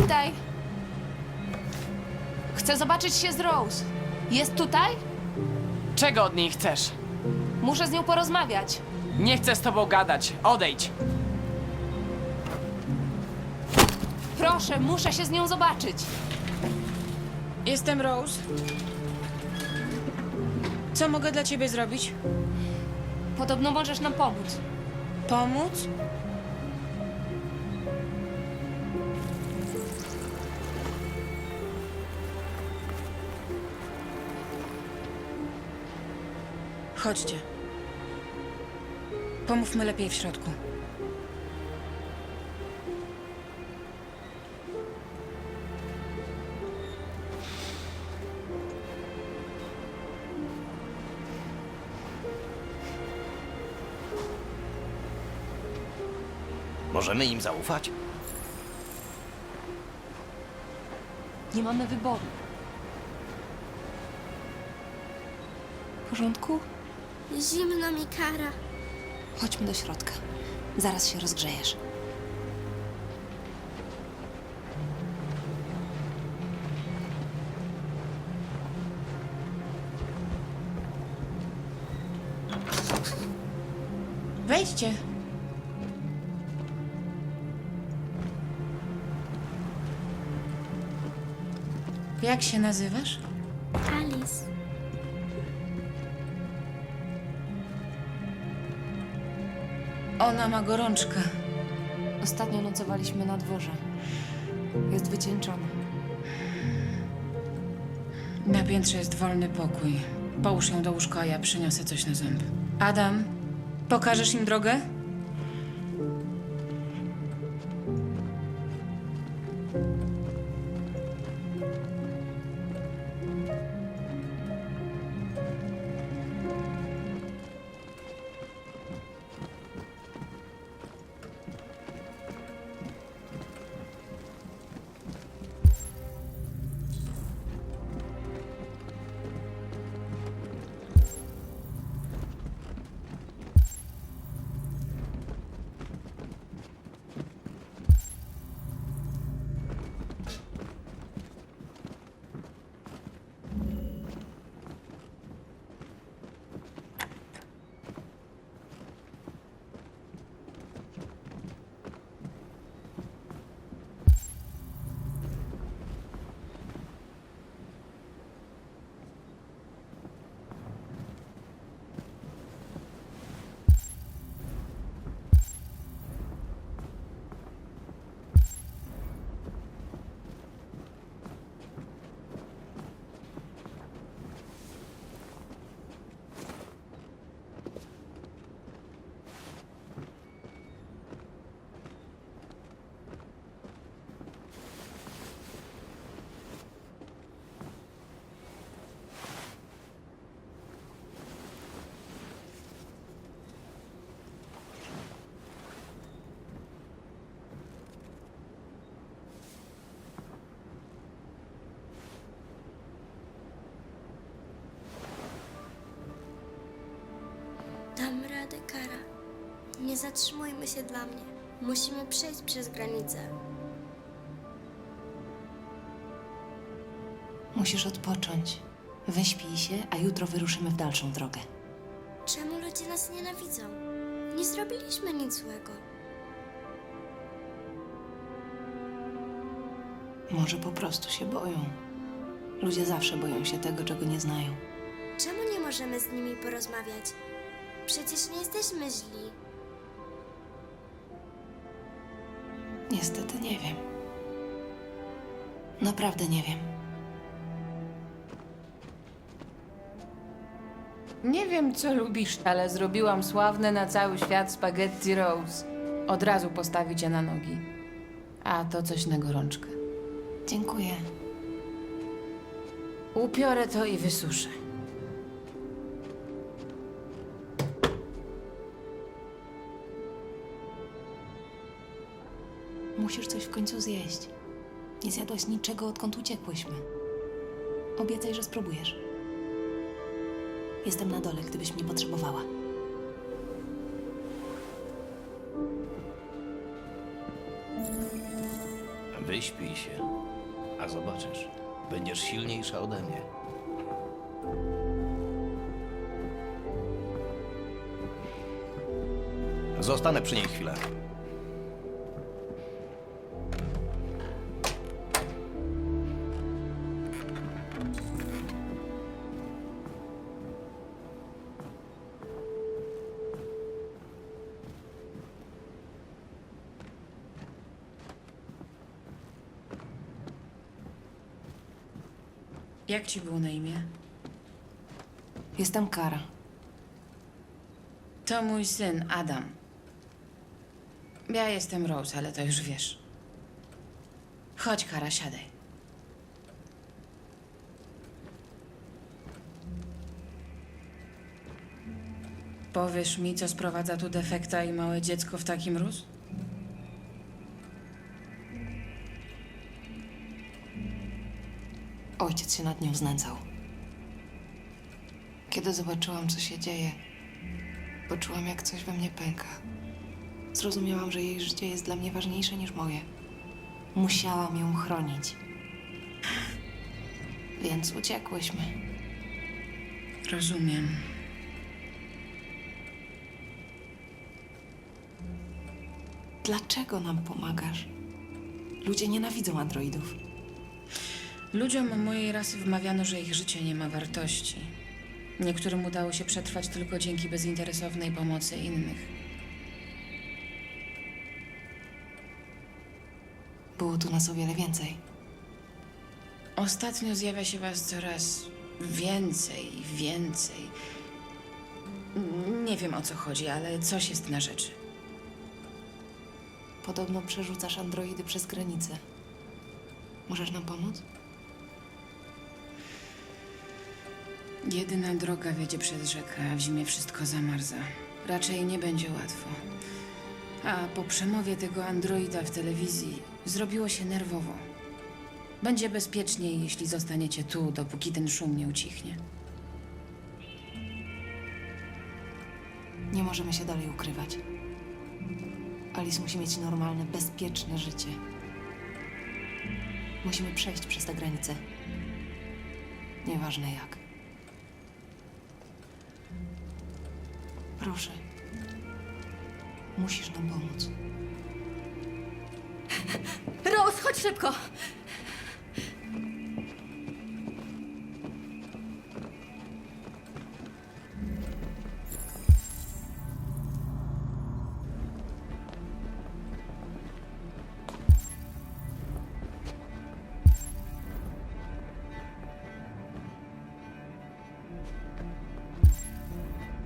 Witaj. Chcę zobaczyć się z Rose. Jest tutaj? Czego od niej chcesz? Muszę z nią porozmawiać. Nie chcę z tobą gadać. Odejdź. Proszę, muszę się z nią zobaczyć. Jestem Rose. Co mogę dla ciebie zrobić? Podobno możesz nam pomóc. Pomóc? Chodźcie. Pomówmy lepiej w środku. Możemy im zaufać? Nie mamy wyboru. W porządku? Zimno mi kara. Chodźmy do środka. Zaraz się rozgrzejesz. Wejdźcie. Jak się nazywasz? Alice. Ona ma gorączkę. Ostatnio nocowaliśmy na dworze. Jest wycieńczona. Na piętrze jest wolny pokój. Połóż ją do łóżka, a ja przyniosę coś na ząb. Adam, pokażesz im drogę? Radę, kara. Nie zatrzymujmy się dla mnie. Musimy przejść przez granicę. Musisz odpocząć. Wyśpij się, a jutro wyruszymy w dalszą drogę. Czemu ludzie nas nienawidzą? Nie zrobiliśmy nic złego. Może po prostu się boją. Ludzie zawsze boją się tego, czego nie znają. Czemu nie możemy z nimi porozmawiać? Przecież nie jesteśmy źli. Niestety nie wiem. Naprawdę nie wiem. Nie wiem, co lubisz, ale zrobiłam sławne na cały świat spaghetti Rose. Od razu postawić je na nogi. A to coś na gorączkę. Dziękuję. Upiorę to i wysuszę. Musisz coś w końcu zjeść. Nie zjadłaś niczego, odkąd uciekłyśmy. Obiecaj, że spróbujesz. Jestem na dole, gdybyś mnie potrzebowała. Wyśpij się, a zobaczysz, będziesz silniejsza ode mnie. Zostanę przy niej chwilę. Jak ci było na imię? Jestem Kara. To mój syn, Adam. Ja jestem Rose, ale to już wiesz. Chodź, Kara, siadaj. Powiesz mi, co sprowadza tu defekta i małe dziecko w taki mróz? Ojciec się nad nią znęcał. Kiedy zobaczyłam, co się dzieje, poczułam, jak coś we mnie pęka. Zrozumiałam, że jej życie jest dla mnie ważniejsze niż moje. Musiałam ją chronić. Więc uciekłyśmy. Rozumiem. Dlaczego nam pomagasz? Ludzie nienawidzą androidów. Ludziom mojej rasy wmawiano, że ich życie nie ma wartości. Niektórym udało się przetrwać tylko dzięki bezinteresownej pomocy innych. Było tu nas o wiele więcej. Ostatnio zjawia się was coraz więcej, więcej. Nie wiem o co chodzi, ale coś jest na rzeczy. Podobno przerzucasz androidy przez granicę. Możesz nam pomóc? Jedyna droga wiedzie przez rzekę, a w zimie wszystko zamarza. Raczej nie będzie łatwo. A po przemowie tego androida w telewizji zrobiło się nerwowo. Będzie bezpieczniej, jeśli zostaniecie tu, dopóki ten szum nie ucichnie. Nie możemy się dalej ukrywać. Alice musi mieć normalne, bezpieczne życie. Musimy przejść przez tę granicę. Nieważne jak. Proszę. Musisz nam pomóc. Rose, chodź szybko!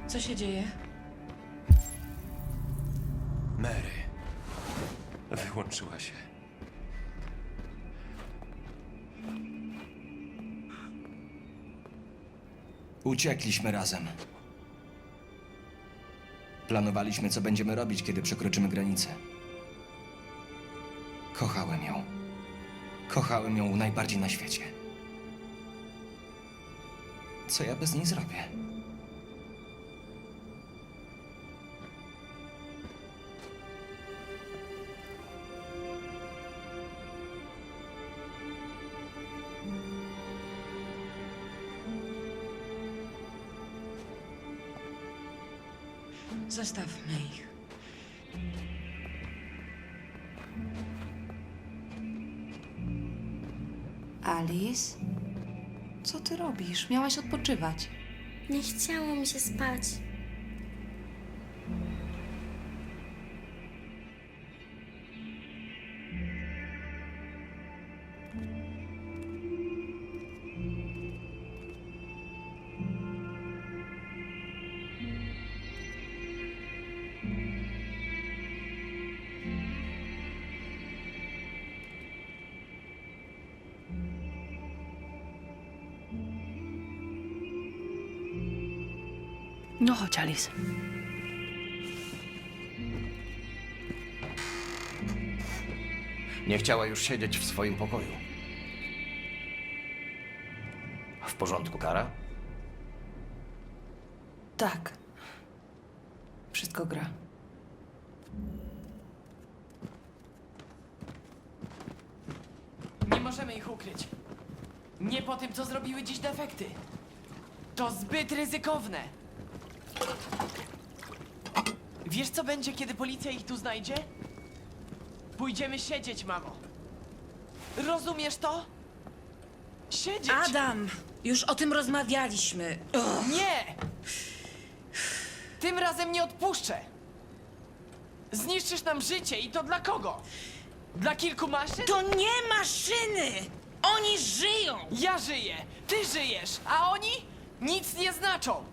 Co się dzieje? Uciekliśmy razem. Planowaliśmy, co będziemy robić, kiedy przekroczymy granicę. Kochałem ją. Kochałem ją najbardziej na świecie. Co ja bez niej zrobię? Zostawmy ich. Alice? Co ty robisz? Miałaś odpoczywać. Nie chciało mi się spać. No chodź, Alice. Nie chciała już siedzieć w swoim pokoju. W porządku, Kara? Tak. Wszystko gra. możemy ich ukryć. Nie po tym, co zrobiły dziś defekty. To zbyt ryzykowne. Wiesz, co będzie, kiedy policja ich tu znajdzie? Pójdziemy siedzieć, mamo. Rozumiesz to? Siedzieć! Adam! Już o tym rozmawialiśmy. Ugh. Nie! Tym razem nie odpuszczę! Zniszczysz nam życie i to dla kogo? Dla kilku maszyn? To nie maszyny! Oni żyją! Ja żyję, ty żyjesz, a oni nic nie znaczą!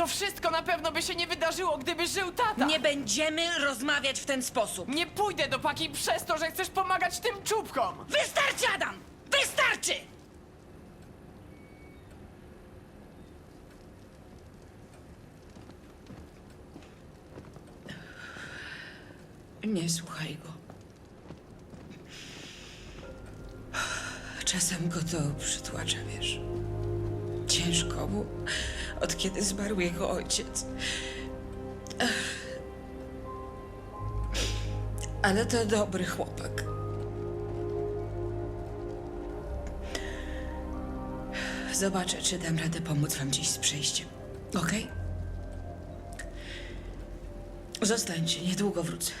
To wszystko na pewno by się nie wydarzyło, gdyby żył tata! Nie będziemy rozmawiać w ten sposób. Nie pójdę do paki przez to, że chcesz pomagać tym czubkom! Wystarczy, Adam! Wystarczy! Nie słuchaj go. Czasem go to przytłacza, wiesz. Ciężko mu, od kiedy zmarł jego ojciec. Ale to dobry chłopak. Zobaczę, czy dam radę pomóc wam dziś z przejściem. Okej? Zostańcie, niedługo wrócę.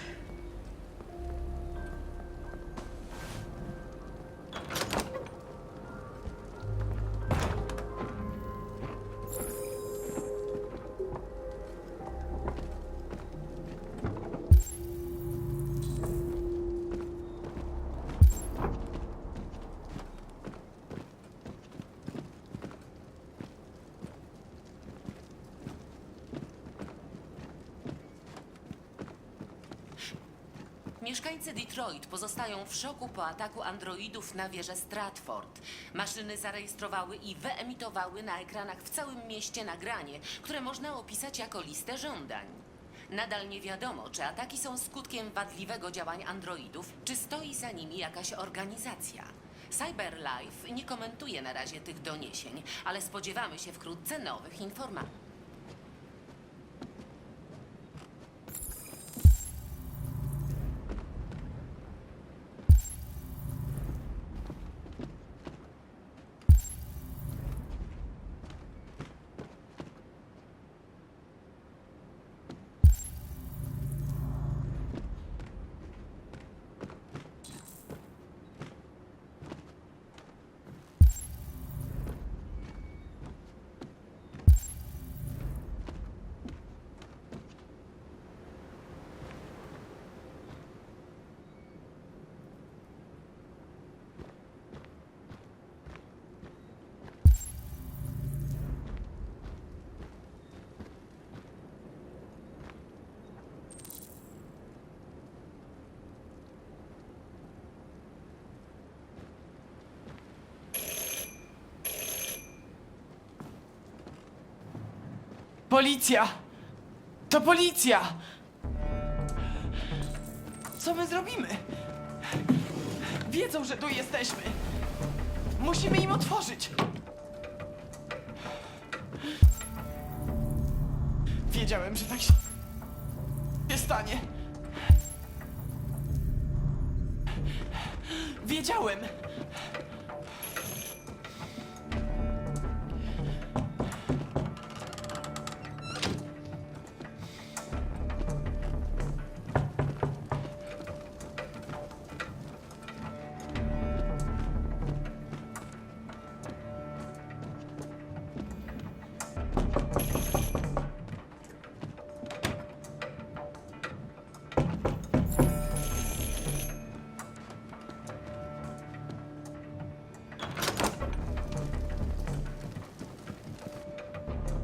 Mieszkańcy Detroit pozostają w szoku po ataku androidów na wieżę Stratford. Maszyny zarejestrowały i wyemitowały na ekranach w całym mieście nagranie, które można opisać jako listę żądań. Nadal nie wiadomo, czy ataki są skutkiem wadliwego działania androidów, czy stoi za nimi jakaś organizacja. CyberLife nie komentuje na razie tych doniesień, ale spodziewamy się wkrótce nowych informacji. Policja! To policja! Co my zrobimy? Wiedzą, że tu jesteśmy. Musimy im otworzyć. Wiedziałem, że tak się się stanie. Wiedziałem.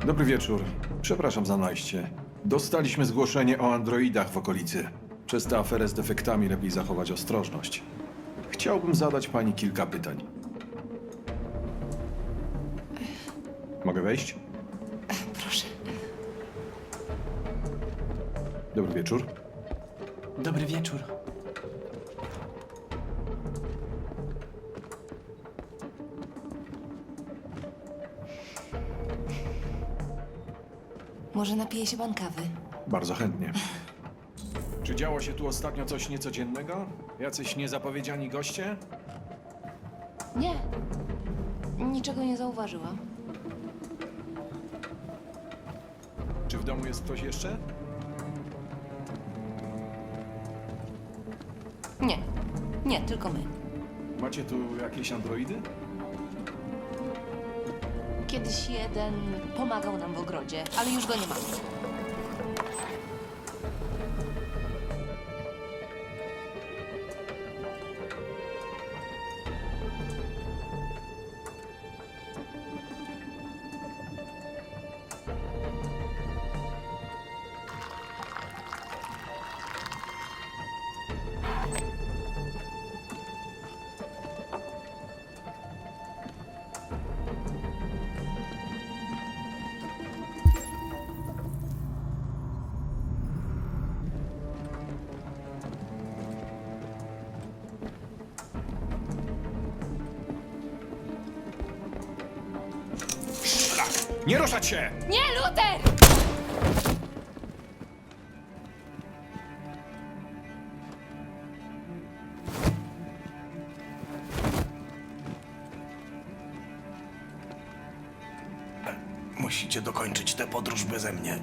Dobry wieczór. Przepraszam za najście. Dostaliśmy zgłoszenie o androidach w okolicy. Przez tę aferę z defektami lepiej zachować ostrożność. Chciałbym zadać pani kilka pytań. Mogę wejść? Proszę. Dobry wieczór. Dobry wieczór. Może napije się pan kawy? Bardzo chętnie. Czy działo się tu ostatnio coś niecodziennego? Jacyś niezapowiedziani goście? Nie. Niczego nie zauważyłam. Czy w domu jest ktoś jeszcze? Nie. Nie, tylko my. Macie tu jakieś androidy? Kiedyś jeden pomagał nam w ogrodzie, ale już go nie mamy. Nie ruszać się! Nie, Luther! Musicie dokończyć tę podróż beze mnie.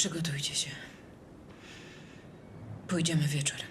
Przygotujcie się. Pójdziemy wieczorem.